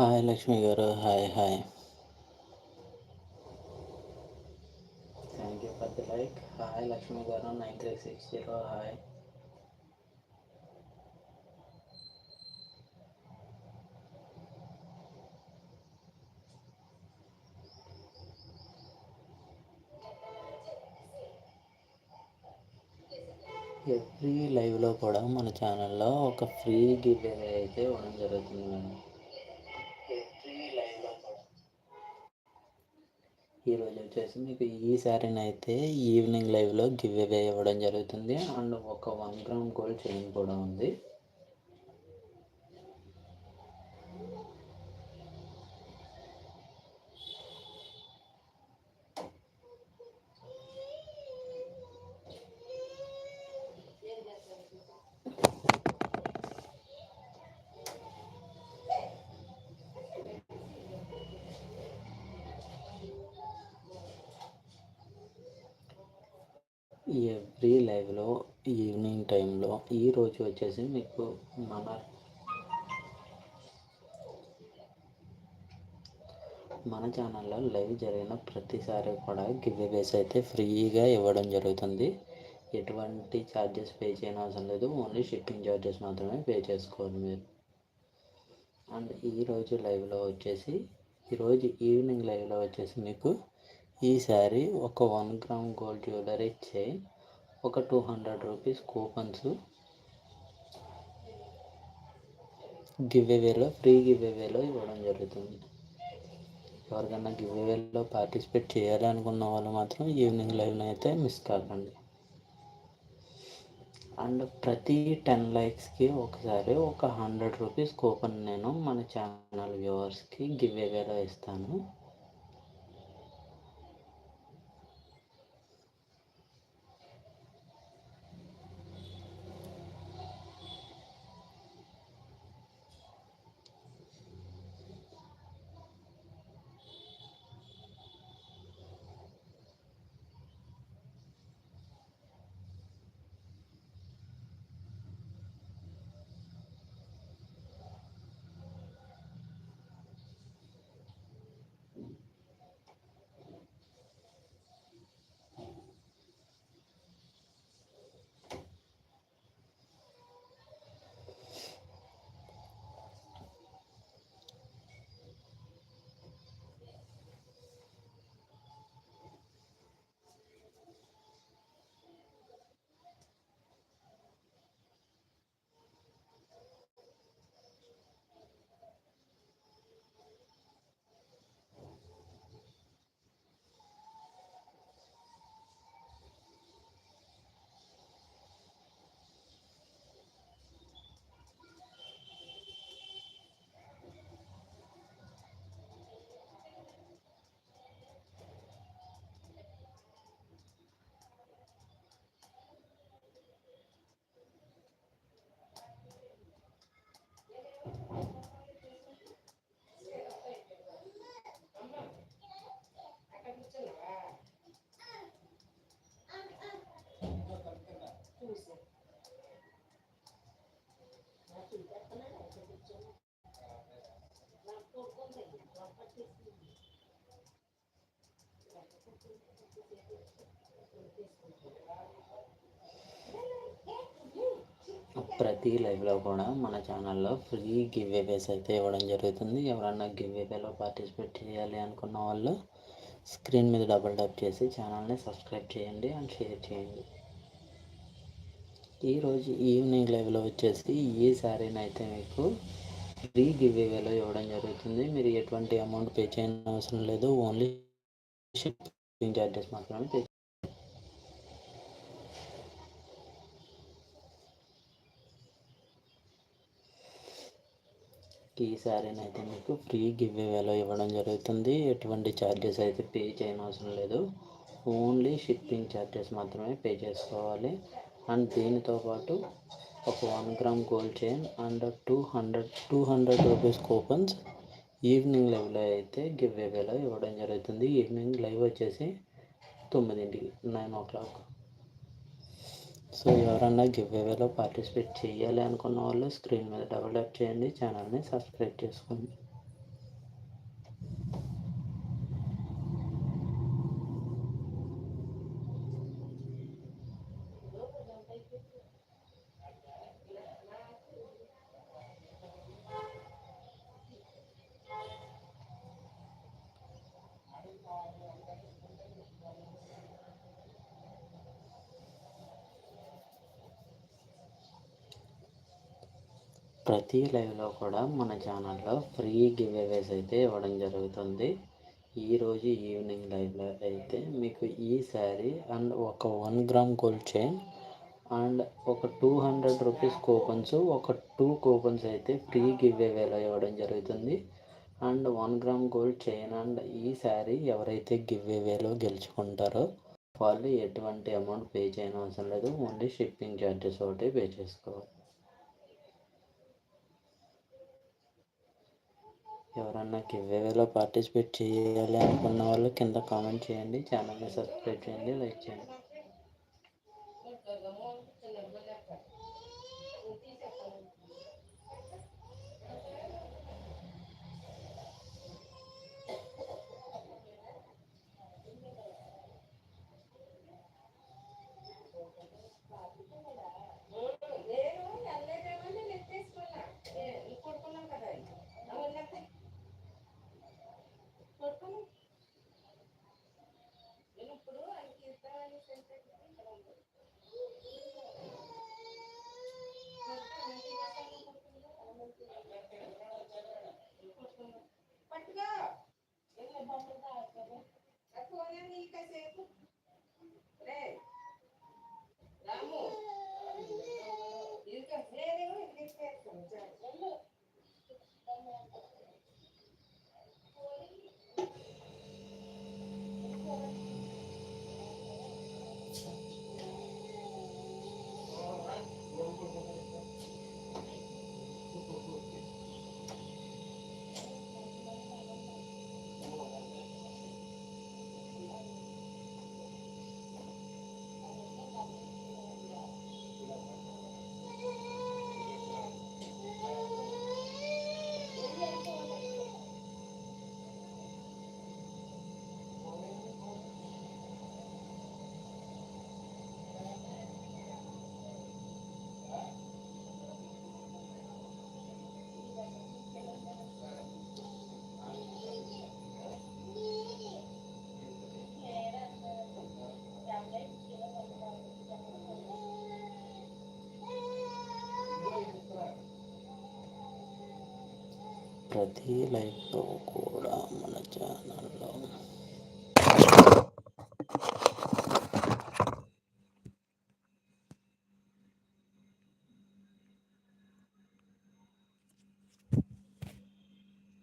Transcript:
Hi Lakshmi garu hi hi. Thank you for the like. Hi Lakshmi garu nine three six zero hi. Every లైవ్లో కూడా మన ఛానల్లో ఒక free give అయితే ఇవ్వడం జరుగుతుంది మేడం ఈరోజు వచ్చేసి మీకు ఈ శారీని అయితే ఈవినింగ్ లైవ్లో గివ్ అవే ఇవ్వడం జరుగుతుంది. అండ్ ఒక వన్ గ్రామ్ గోల్డ్ చైన్ కూడా ఉంది. ఎవ్రీ లైవ్లో ఈవినింగ్ టైంలో ఈరోజు వచ్చేసి మీకు మన మన ఛానల్లో లైవ్ జరిగిన ప్రతిసారి కూడా గివ్వేస్ అయితే ఫ్రీగా ఇవ్వడం జరుగుతుంది. ఎటువంటి ఛార్జెస్ పే చేయని అవసరం లేదు. ఓన్లీ షిప్పింగ్ ఛార్జెస్ మాత్రమే పే చేసుకోవాలి మీరు. అండ్ ఈరోజు లైవ్లో వచ్చేసి ఈరోజు ఈవినింగ్ లైవ్లో వచ్చేసి మీకు ఈ శారీ ఒక one gram gold jewellery chain ఒక two hundred rupees coupons. Give అవేలో free give అవేలో ఇవ్వడం జరుగుతుంది. ఎవరికైనా గివ్ అవేలో పార్టిసిపేట్ చేయాలి అనుకున్న వాళ్ళు మాత్రం ఈవినింగ్ లైవ్లో అయితే మిస్ కాకండి. అండ్ ప్రతి టెన్ లైక్స్కి ఒకసారి ఒక హండ్రెడ్ రూపీస్ కూపన్ నేను మన ఛానల్ వ్యూవర్స్కి గివ్ అవేలో ఇస్తాను. ప్రతి లైవ్లో కూడా మన ఛానల్లో ఫ్రీ గివ్ అవేస్ అయితే ఇవ్వడం జరుగుతుంది. ఎవరన్నా గివ్ అవేలో పార్టిసిపేట్ చేయాలి అనుకున్న వాళ్ళు స్క్రీన్ మీద డబుల్ టప్ చేసి ఛానల్ని సబ్స్క్రైబ్ చేయండి అండ్ షేర్ చేయండి. ఈరోజు ఈవినింగ్ లైవ్లో వచ్చేసి ఈ శారీని అయితే మీకు ఫ్రీ గివ్ ఇవ్వడం జరుగుతుంది మీరు ఎటువంటి అమౌంట్ పే చేయని అవసరం లేదు ఓన్లీ షిప్పింగ్ ఛార్జెస్ మాత్రమే పే ఈ శారీని అయితే మీకు ఫ్రీ గివ్ ఇవ్వడం జరుగుతుంది ఎటువంటి ఛార్జెస్ అయితే పే చేయని అవసరం లేదు ఓన్లీ షిప్పింగ్ ఛార్జెస్ మాత్రమే పే చేసుకోవాలి. అండ్ దీనితో పాటు ఒక one gram gold chain and two hundred two hundred rupees coupons evening లైవ్లో అయితే గివ్ అవేలో ఇవ్వడం జరుగుతుంది. ఈవినింగ్ లైవ్ వచ్చేసి తొమ్మిదింటికి నైన్ ఓ క్లాక్ సో ఎవరన్నా గివ్ అవేలో పార్టిసిపేట్ చేయాలి అనుకున్న వాళ్ళు స్క్రీన్ మీద డబుల్ ట్యాప్ చేయండి ఛానల్ని సబ్స్క్రైబ్ చేసుకోండి. ప్రతి లైవ్లో కూడా మన ఛానల్లో ఫ్రీ గివ్ అవేస్ అయితే ఇవ్వడం జరుగుతుంది. ఈరోజు ఈవినింగ్ లైవ్లో అయితే మీకు ఈ శారీ అండ్ ఒక one gram gold chain and ఒక టూ హండ్రెడ్ రూపీస్ కూపన్స్ ఒక టూ కూపన్స్ అయితే ఫ్రీ గివ్ అవేలో ఇవ్వడం జరుగుతుంది. And one gram gold chain and ఈ శారీ ఎవరైతే గివ్ అవేలో గెలుచుకుంటారో వాళ్ళు ఎటువంటి అమౌంట్ పే చేయనవసరం లేదు. ఓన్లీ షిప్పింగ్ ఛార్జెస్ ఒకటి పే చేసుకోవాలి. ఎవరన్నా గివ్వేవేలో పార్టిసిపేట్ చేయాలి అనుకున్న వాళ్ళు కింద కామెంట్ చేయండి. ఛానల్ని సబ్స్క్రైబ్ చేయండి. లైక్ చేయండి. ప్రతి లైఫ్లో కూడా మన ఛానల్లో.